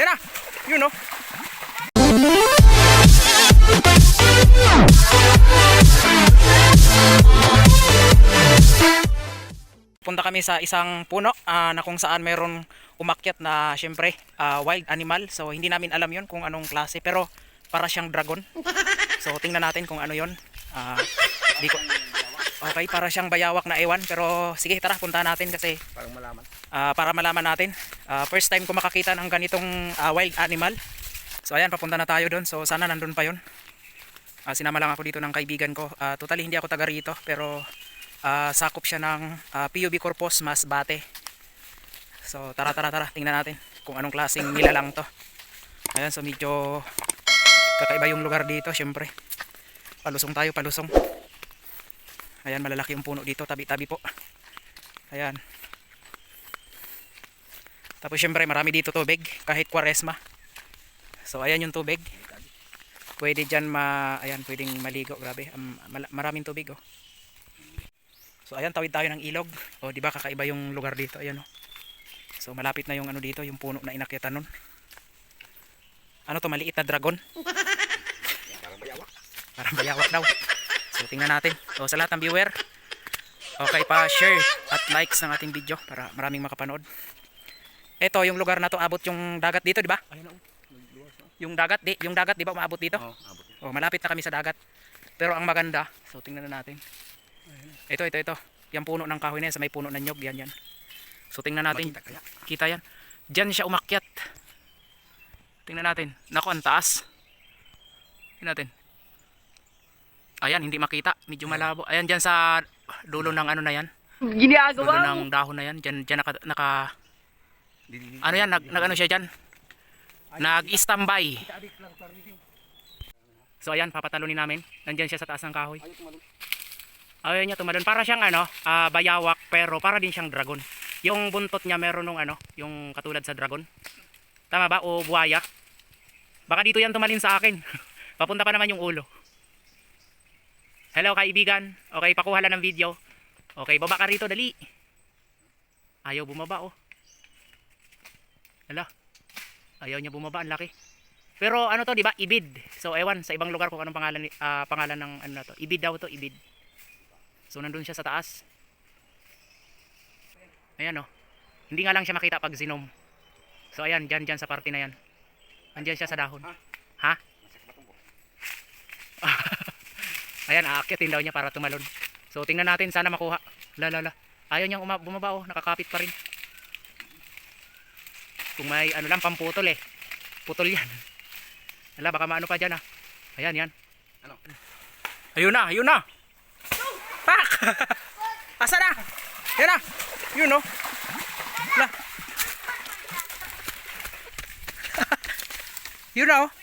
Yan na. Yun no. Punta kami sa isang puno ah, na kung saan meron umakyat na syempre ah, wild animal. So hindi namin alam yon kung anong klase pero para siyang dragon. So tingnan natin kung ano yon. Ah, di ko Okay, para siyang bayawak na ewan pero sige tara punta natin kasi Parang malaman. ah, para malaman natin. Ah, first time ko makakita ng ganitong ah, wild animal. So ayan, papunta na tayo doon. So sana nandun pa yon. Ah, sinama lang ako dito ng kaibigan ko. Ah, totally hindi ako taga rito pero ah, sakop siya ng ah, PUB Corpus mas bate. So tara tara tara, tingnan natin kung anong klaseng nilalang to. Ayan, so medyo kakaiba yung lugar dito, syempre. Palusong tayo, palusong. Ayan, malalaki yung puno dito, tabi-tabi po. Ayan. Tapos syempre marami dito tubig kahit kwaresma. So ayan yung tubig. Pwede diyan ma ayan pwedeng maligo grabe. Um, maraming tubig oh. So ayan tawid tayo ng ilog. O di ba kakaiba yung lugar dito ayan oh. So malapit na yung ano dito yung puno na inakyatan nun. Ano to maliit na dragon? Parang bayawak. Parang bayawak daw. So tingnan natin. So sa lahat ng viewer, okay pa share at likes ng ating video para maraming makapanood. Ito yung lugar na to abot yung dagat dito, di ba? Ayun oh. Yung dagat, di, yung dagat di ba umaabot dito? Oh, abot. Oh, malapit na kami sa dagat. Pero ang maganda, so tingnan na natin. Ito, ito, ito. Yung puno ng kahoy na yan, sa may puno ng nyog, yan, yan. So tingnan natin. Makita kaya? Kita yan. Diyan siya umakyat. Tingnan natin. Nako, ang taas. Tingnan natin. Ayan, hindi makita. Medyo malabo. Ayan, dyan sa dulo ng ano na yan. Dulo Ginagawa ng dahon na yan. Dyan, dyan naka, naka ano yan, nag, nag ano siya dyan. Nag-standby. So ayan, papatalunin namin. Nandyan siya sa taas ng kahoy. Ayaw niya tumalon. Para siyang ano, ah, bayawak pero para din siyang dragon. Yung buntot niya meron nung ano, yung katulad sa dragon. Tama ba? O buhaya. Baka dito yan tumalin sa akin. Papunta pa naman yung ulo. Hello kaibigan. Okay, pakuha lang ng video. Okay, baba ka rito, dali. Ayaw bumaba oh. Hala. Ayaw niya bumaba, ang laki. Pero ano to, 'di ba? Ibid. So ewan sa ibang lugar kung anong pangalan ni- ah, pangalan ng ano na to. Ibid daw to, ibid. So nandun siya sa taas. Ayan oh. Hindi nga lang siya makita pag zinom. So ayan, dyan, dyan sa parte na yan. Andyan siya sa dahon. Ha? Ayan, aakyatin daw niya para tumalon. So tingnan natin, sana makuha. La la la. Ayaw niyang uma- bumaba oh, nakakapit pa rin. Kung may ano lang, pamputol eh. Putol yan. Ala, baka maano pa dyan ah. Ayan, yan. Ano? Ayun na, ayun na. Pak! Asa na? Yan na. Yun no. La. yun na oh.